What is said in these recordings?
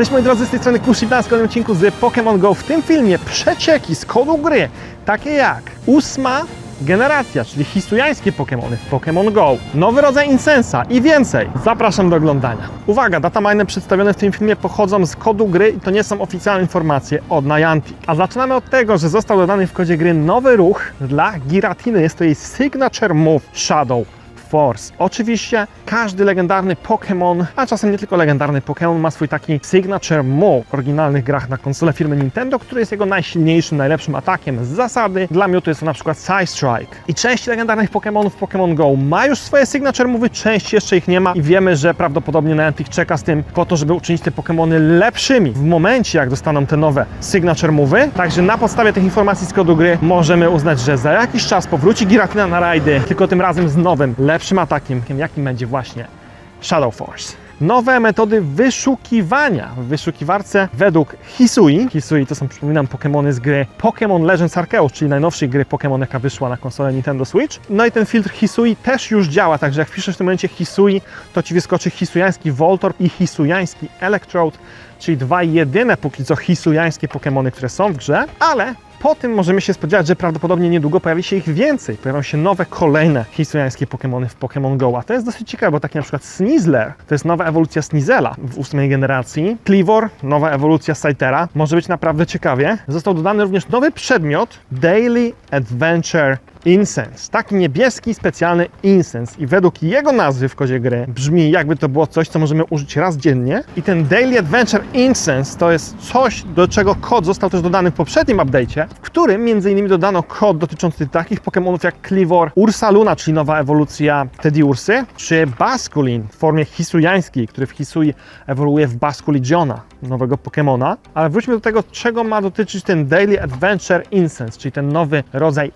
Cześć moi drodzy, z tej strony Kushiblan w kolejnym odcinku z Pokémon Go. W tym filmie przecieki z kodu gry, takie jak ósma generacja, czyli histujańskie Pokémony w Pokémon Go, nowy rodzaj Incensa i więcej. Zapraszam do oglądania. Uwaga, data mine przedstawione w tym filmie pochodzą z kodu gry i to nie są oficjalne informacje od Niantic. A zaczynamy od tego, że został dodany w kodzie gry nowy ruch dla Giratiny. Jest to jej signature move Shadow. Force. Oczywiście każdy legendarny Pokémon, a czasem nie tylko legendarny Pokémon, ma swój taki signature move w oryginalnych grach na konsolę firmy Nintendo, który jest jego najsilniejszym, najlepszym atakiem z zasady. Dla to jest to na przykład Side Strike. I część legendarnych Pokémonów Pokémon Go ma już swoje signature move'y, część jeszcze ich nie ma i wiemy, że prawdopodobnie Niantic czeka z tym po to, żeby uczynić te Pokémony lepszymi w momencie, jak dostaną te nowe signature move'y. Także na podstawie tych informacji z kodu gry możemy uznać, że za jakiś czas powróci Giratina na rajdy, tylko tym razem z nowym, lepszym atakiem, jakim będzie właśnie Shadow Force. Nowe metody wyszukiwania w wyszukiwarce według Hisui. Hisui to są, przypominam, Pokémony z gry Pokémon Legends Arceus, czyli najnowszej gry Pokémon, jaka wyszła na konsolę Nintendo Switch. No i ten filtr Hisui też już działa, także jak wpiszesz w tym momencie Hisui, to ci wyskoczy hisujański Voltorb i hisujański Electrode, czyli dwa jedyne póki co hisujańskie Pokémony, które są w grze, ale po tym możemy się spodziewać, że prawdopodobnie niedługo pojawi się ich więcej. Pojawią się nowe, kolejne hiszpańskie Pokémony w Pokémon Go. A to jest dosyć ciekawe, bo taki na przykład Sneasler to jest nowa ewolucja Sneasela w ósmej generacji. Cleavor, nowa ewolucja Scythera. Może być naprawdę ciekawie. Został dodany również nowy przedmiot Daily Adventure Incense. Taki niebieski, specjalny incense. I według jego nazwy w kodzie gry brzmi jakby to było coś, co możemy użyć raz dziennie. I ten Daily Adventure Incense to jest coś, do czego kod został też dodany w poprzednim update'cie, w którym innymi dodano kod dotyczący takich Pokémonów jak Clivor, Ursa Luna, czyli nowa ewolucja Teddy Ursy, czy Basculin w formie hisujańskiej, który w Hisui ewoluuje w Basculigiona, nowego Pokémona. Ale wróćmy do tego, czego ma dotyczyć ten Daily Adventure Incense, czyli ten nowy rodzaj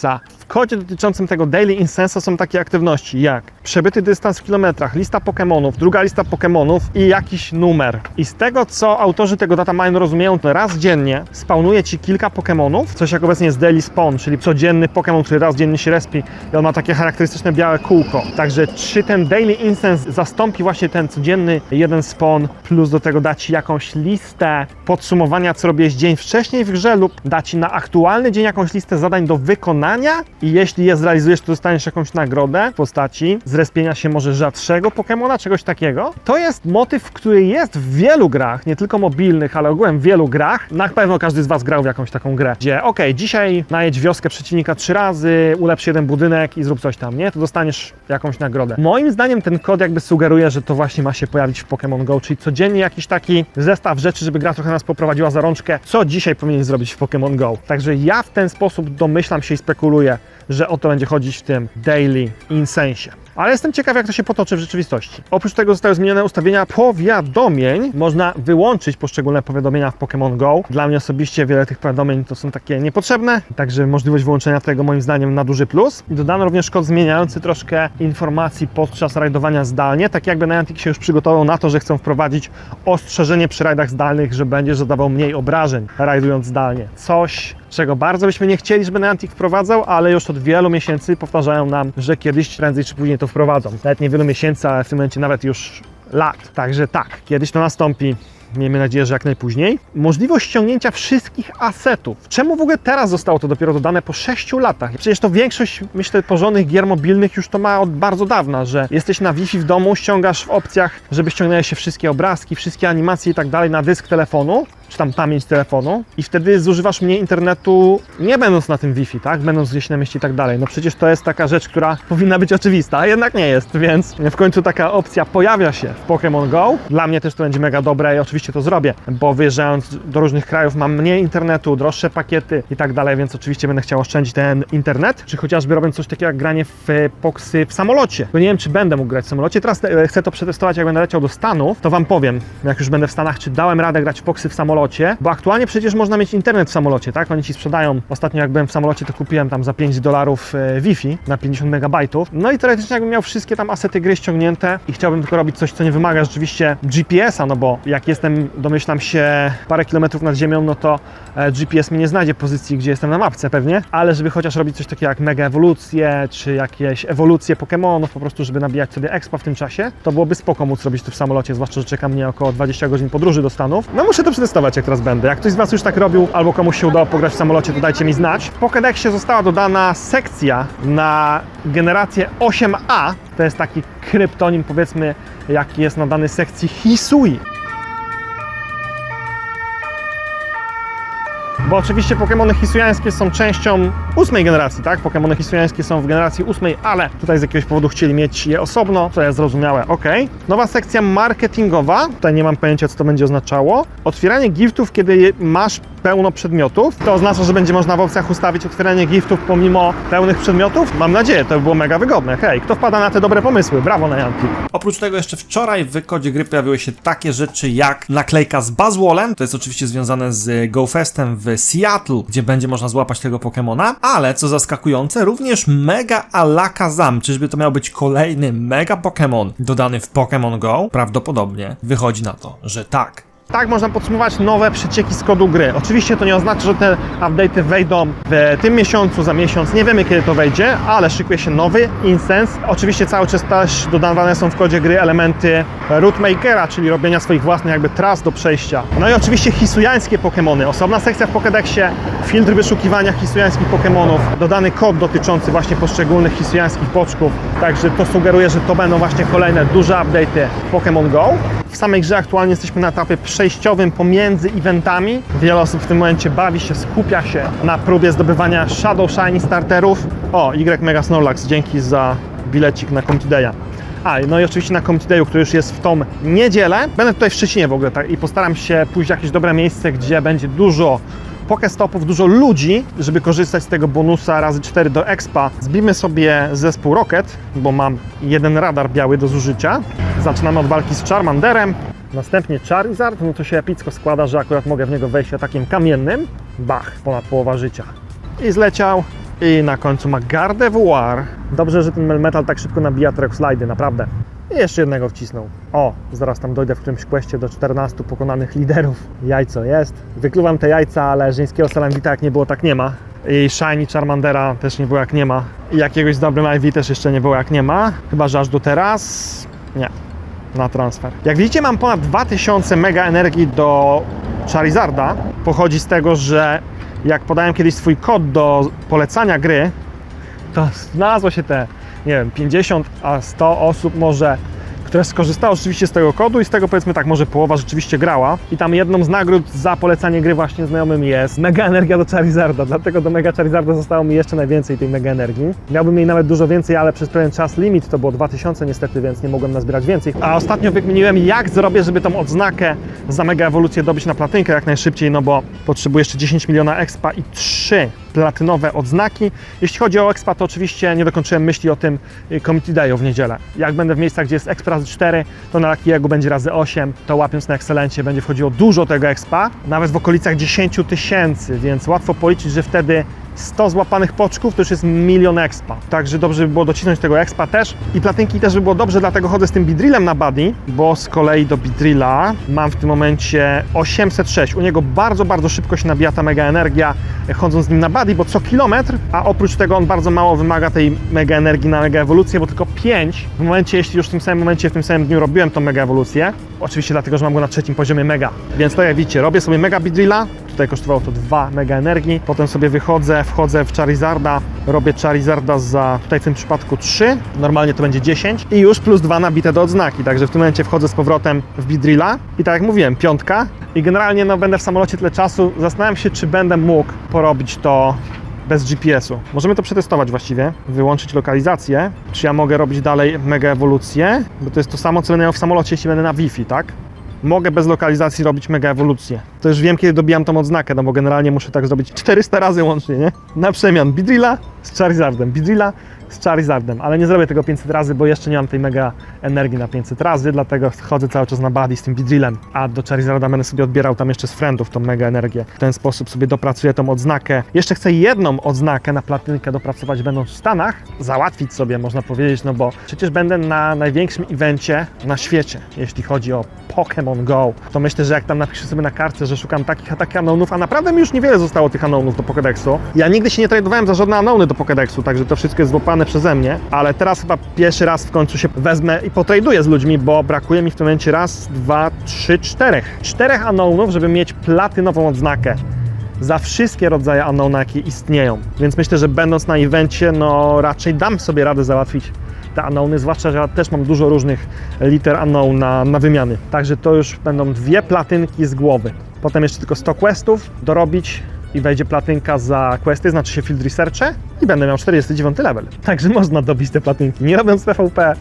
incensa. W kodzie dotyczącym tego Daily Incensa są takie aktywności jak przebyty dystans w kilometrach, lista Pokémonów, druga lista Pokémonów i jakiś numer. I z tego, co autorzy tego datamine rozumieją, to raz dziennie spawnuje Ci kilka Pokémonów, coś jak obecnie jest Daily Spawn, czyli codzienny Pokémon, który raz dziennie się respi i on ma takie charakterystyczne białe kółko. Także czy ten Daily Incense zastąpi właśnie ten codzienny jeden spawn, plus do tego da Ci jakąś listę podsumowania, co robiłeś dzień wcześniej w grze lub da Ci na aktualny dzień jakąś listę zadań do wykonania i jeśli je zrealizujesz, to dostaniesz jakąś nagrodę w postaci zrespienia się może rzadszego Pokemona, czegoś takiego. To jest motyw, który jest w wielu grach, nie tylko mobilnych, ale ogółem w wielu grach. Na pewno każdy z Was grał w jakąś taką grę, gdzie ok, dzisiaj najedź wioskę przeciwnika trzy razy, ulepsz jeden budynek i zrób coś tam, nie? To dostaniesz jakąś nagrodę. Moim zdaniem ten kod jakby sugeruje, że to właśnie ma się pojawić w Pokémon Go, czyli codziennie jakiś taki zestaw rzeczy, żeby gra trochę nas poprowadziła za rączkę, co dzisiaj powinien zrobić w Pokémon Go. Także ja w ten sposób domyślam się i spekuluję, że o to będzie chodzić w tym Daily Incense. Ale jestem ciekaw, jak to się potoczy w rzeczywistości. Oprócz tego zostały zmienione ustawienia powiadomień. Można wyłączyć poszczególne powiadomienia w Pokémon Go. Dla mnie osobiście wiele tych powiadomień to są takie niepotrzebne, także możliwość wyłączenia tego moim zdaniem na duży plus. Dodano również kod zmieniający troszkę informacji podczas rajdowania zdalnie, tak jakby Niantic się już przygotował na to, że chcą wprowadzić ostrzeżenie przy rajdach zdalnych, że będziesz zadawał mniej obrażeń rajdując zdalnie. Coś, czego bardzo byśmy nie chcieli, żeby Niantic wprowadzał, ale już od wielu miesięcy powtarzają nam, że kiedyś, prędzej czy później to wprowadzą. Nawet nie wielu miesięcy, ale w tym momencie nawet już lat. Także tak, kiedyś to nastąpi. Miejmy nadzieję, że jak najpóźniej. Możliwość ściągnięcia wszystkich asetów. Czemu w ogóle teraz zostało to dopiero dodane po 6 latach? Przecież to większość, myślę, porządnych gier mobilnych już to ma od bardzo dawna, że jesteś na Wi-Fi w domu, ściągasz w opcjach, żeby ściągnęły się wszystkie obrazki, wszystkie animacje i tak dalej na dysk telefonu, czy tam pamięć telefonu i wtedy zużywasz mniej internetu, nie będąc na tym Wi-Fi, tak? Będąc gdzieś na mieście i tak dalej. No przecież to jest taka rzecz, która powinna być oczywista, a jednak nie jest, więc w końcu taka opcja pojawia się w Pokémon Go. Dla mnie też to będzie mega dobre i oczywiście to zrobię, bo wyjeżdżając do różnych krajów mam mniej internetu, droższe pakiety i tak dalej, więc oczywiście będę chciał oszczędzić ten internet, czy chociażby robiąc coś takiego jak granie w poksy w samolocie. Bo nie wiem, czy będę mógł grać w samolocie. Teraz e, chcę to przetestować, jak będę leciał do Stanów, to Wam powiem, jak już będę w Stanach, czy dałem radę grać w poksy w samolocie, bo aktualnie przecież można mieć internet w samolocie, tak? Oni Ci sprzedają, ostatnio jak byłem w samolocie, to kupiłem tam za 5 dolarów e, Wi-Fi na 50 megabajtów. No i teoretycznie jakbym miał wszystkie tam asety gry ściągnięte i chciałbym tylko robić coś, co nie wymaga rzeczywiście GPS-a, no bo jak jestem jestem, domyślam się, parę kilometrów nad ziemią, no to e, GPS mi nie znajdzie pozycji, gdzie jestem na mapce pewnie, ale żeby chociaż robić coś takiego jak mega ewolucje, czy jakieś ewolucje Pokémonów, po prostu, żeby nabijać sobie expa w tym czasie, to byłoby spoko móc robić to w samolocie, zwłaszcza, że czeka mnie około 20 godzin podróży do Stanów. No muszę to przetestować, jak teraz będę. Jak ktoś z Was już tak robił, albo komuś się udało pograć w samolocie, to dajcie mi znać. W Pokédexie została dodana sekcja na generację 8A, to jest taki kryptonim, powiedzmy, jaki jest na danej sekcji Hisui. Bo oczywiście Pokémony hisujańskie są częścią ósmej generacji, tak? Pokémony hisujańskie są w generacji ósmej, ale tutaj z jakiegoś powodu chcieli mieć je osobno, to jest zrozumiałe, ok. Nowa sekcja marketingowa, tutaj nie mam pojęcia, co to będzie oznaczało. Otwieranie giftów, kiedy masz pełno przedmiotów. To oznacza, że będzie można w opcjach ustawić otwieranie giftów pomimo pełnych przedmiotów? Mam nadzieję, to by było mega wygodne. Hej, kto wpada na te dobre pomysły? Brawo na Janki. Oprócz tego jeszcze wczoraj w kodzie gry pojawiły się takie rzeczy jak naklejka z Buzzwallem, to jest oczywiście związane z GoFestem w Seattle, gdzie będzie można złapać tego Pokemona, ale co zaskakujące, również Mega Alakazam, czyżby to miał być kolejny Mega Pokémon dodany w Pokémon Go? Prawdopodobnie wychodzi na to, że tak. Tak można podsumować nowe przecieki z kodu gry. Oczywiście to nie oznacza, że te update'y wejdą w tym miesiącu, za miesiąc. Nie wiemy kiedy to wejdzie, ale szykuje się nowy Incense. Oczywiście cały czas też dodawane są w kodzie gry elementy Rootmakera, czyli robienia swoich własnych jakby tras do przejścia. No i oczywiście hisujańskie Pokémony. Osobna sekcja w Pokédexie, filtr wyszukiwania hisujańskich Pokémonów, dodany kod dotyczący właśnie poszczególnych hisujańskich boczków. Także to sugeruje, że to będą właśnie kolejne duże update'y Pokémon Go. W samej grze aktualnie jesteśmy na etapie przejściowym pomiędzy eventami. Wiele osób w tym momencie bawi się, skupia się na próbie zdobywania Shadow Shiny starterów. O, Y Mega Snorlax, dzięki za bilecik na Community Day'a. A, no i oczywiście na Community Day'u, który już jest w tą niedzielę. Będę tutaj w Szczecinie w ogóle tak, i postaram się pójść w jakieś dobre miejsce, gdzie będzie dużo Pokestopów, dużo ludzi, żeby korzystać z tego bonusa razy 4 do expa. Zbijmy sobie zespół Rocket, bo mam jeden radar biały do zużycia. Zaczynamy od walki z Charmanderem. Następnie Charizard, no to się epicko składa, że akurat mogę w niego wejść atakiem kamiennym. Bach, ponad połowa życia. I zleciał. I na końcu ma Gardevoir. Dobrze, że ten Melmetal tak szybko nabija track slidy, naprawdę. I jeszcze jednego wcisnął. O, zaraz tam dojdę w którymś questie do 14 pokonanych liderów. Jajco jest. Wykluwam te jajca, ale żeńskiego Salamvita jak nie było, tak nie ma. I Shiny Charmandera też nie było jak nie ma. I jakiegoś z dobrym IV też jeszcze nie było jak nie ma. Chyba, że aż do teraz... Nie. Na transfer. Jak widzicie, mam ponad 2000 mega energii do Charizarda. Pochodzi z tego, że jak podałem kiedyś swój kod do polecania gry, to znalazło się te, nie wiem, 50 a 100 osób może, które skorzystało oczywiście z tego kodu i z tego powiedzmy tak, może połowa rzeczywiście grała. I tam jedną z nagród za polecanie gry właśnie znajomym jest Mega Energia do Charizarda, dlatego do Mega Charizarda zostało mi jeszcze najwięcej tej Mega Energii. Miałbym jej nawet dużo więcej, ale przez pewien czas limit to było 2000 niestety, więc nie mogłem nazbierać więcej. A ostatnio wykminiłem jak zrobię, żeby tą odznakę za Mega Ewolucję dobyć na platynkę jak najszybciej, no bo potrzebuję jeszcze 10 miliona expa i 3 platynowe odznaki. Jeśli chodzi o expa, to oczywiście nie dokończyłem myśli o tym y, Committee Dayu w niedzielę. Jak będę w miejscach, gdzie jest exp razy 4, to na Lakiego będzie razy 8, to łapiąc na Excelencie będzie wchodziło dużo tego expa, nawet w okolicach 10 tysięcy, więc łatwo policzyć, że wtedy 100 złapanych poczków to już jest milion expa. Także dobrze by było docisnąć tego expa też. I platynki też by było dobrze, dlatego chodzę z tym Bidrillem na buddy, bo z kolei do Bidrilla mam w tym momencie 806. U niego bardzo, bardzo szybko się nabija ta mega energia, e, chodząc z nim na buddy, bo co kilometr, a oprócz tego on bardzo mało wymaga tej mega energii na mega ewolucję, bo tylko 5 w momencie, jeśli już w tym samym momencie, w tym samym dniu robiłem tą mega ewolucję. Oczywiście dlatego, że mam go na trzecim poziomie mega. Więc to jak widzicie, robię sobie mega Bidrilla, tutaj kosztowało to 2 mega energii, potem sobie wychodzę, wchodzę w Charizarda, robię Charizarda za tutaj w tym przypadku 3, normalnie to będzie 10 i już plus 2 nabite do odznaki, także w tym momencie wchodzę z powrotem w Bidrilla. I tak jak mówiłem, piątka. I generalnie no będę w samolocie tyle czasu, zastanawiam się czy będę mógł porobić to bez GPS-u. Możemy to przetestować właściwie, wyłączyć lokalizację. Czy ja mogę robić dalej mega ewolucję? Bo to jest to samo, co będę miał w samolocie, jeśli będę na Wi-Fi, tak? Mogę bez lokalizacji robić mega ewolucję. To już wiem, kiedy dobijam tą odznakę, no bo generalnie muszę tak zrobić 400 razy łącznie, nie? Na przemian Bidrilla z Charizardem, Bidrilla z Charizardem, ale nie zrobię tego 500 razy, bo jeszcze nie mam tej mega energii na 500 razy, dlatego chodzę cały czas na buddy z tym Bidrillem, a do Charizarda będę sobie odbierał tam jeszcze z friendów tą mega energię. W ten sposób sobie dopracuję tą odznakę. Jeszcze chcę jedną odznakę na platynkę dopracować będąc w Stanach, załatwić sobie, można powiedzieć, no bo przecież będę na największym evencie na świecie, jeśli chodzi o Pokémon Go, to myślę, że jak tam napiszę sobie na kartce, że szukam takich, a takich anonów, a naprawdę mi już niewiele zostało tych anonów do Pokédexu. Ja nigdy się nie tradowałem za żadne anony do Pokédexu, także to wszystko jest złapane przeze mnie, ale teraz chyba pierwszy raz w końcu się wezmę i potraduję z ludźmi, bo brakuje mi w tym momencie raz, dwa, trzy, czterech. Czterech anonów, żeby mieć platynową odznakę za wszystkie rodzaje jakie istnieją. Więc myślę, że będąc na evencie, no raczej dam sobie radę załatwić te Unknowny, zwłaszcza, że ja też mam dużo różnych liter Unknown na, na wymiany. Także to już będą dwie platynki z głowy. Potem jeszcze tylko 100 questów dorobić i wejdzie platynka za questy, znaczy się field researche i będę miał 49 level. Także można dobić te platynki, nie robiąc PvP,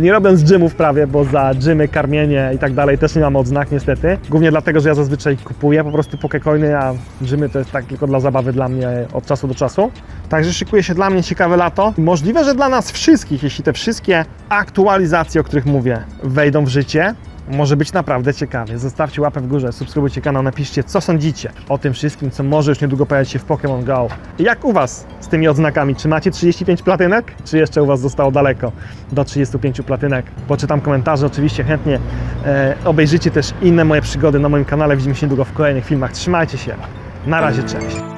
nie robiąc gymów prawie, bo za gymy, karmienie i tak dalej też nie mam odznak niestety. Głównie dlatego, że ja zazwyczaj kupuję po prostu pokecoiny, a gymy to jest tak tylko dla zabawy dla mnie od czasu do czasu. Także szykuje się dla mnie ciekawe lato. Możliwe, że dla nas wszystkich, jeśli te wszystkie aktualizacje, o których mówię, wejdą w życie, może być naprawdę ciekawie. Zostawcie łapę w górze, subskrybujcie kanał, napiszcie co sądzicie o tym wszystkim, co może już niedługo pojawić się w Pokémon Go. Jak u Was z tymi odznakami? Czy macie 35 platynek? Czy jeszcze u Was zostało daleko do 35 platynek? Poczytam komentarze, oczywiście chętnie e, obejrzycie też inne moje przygody na moim kanale. Widzimy się niedługo w kolejnych filmach. Trzymajcie się. Na razie, cześć.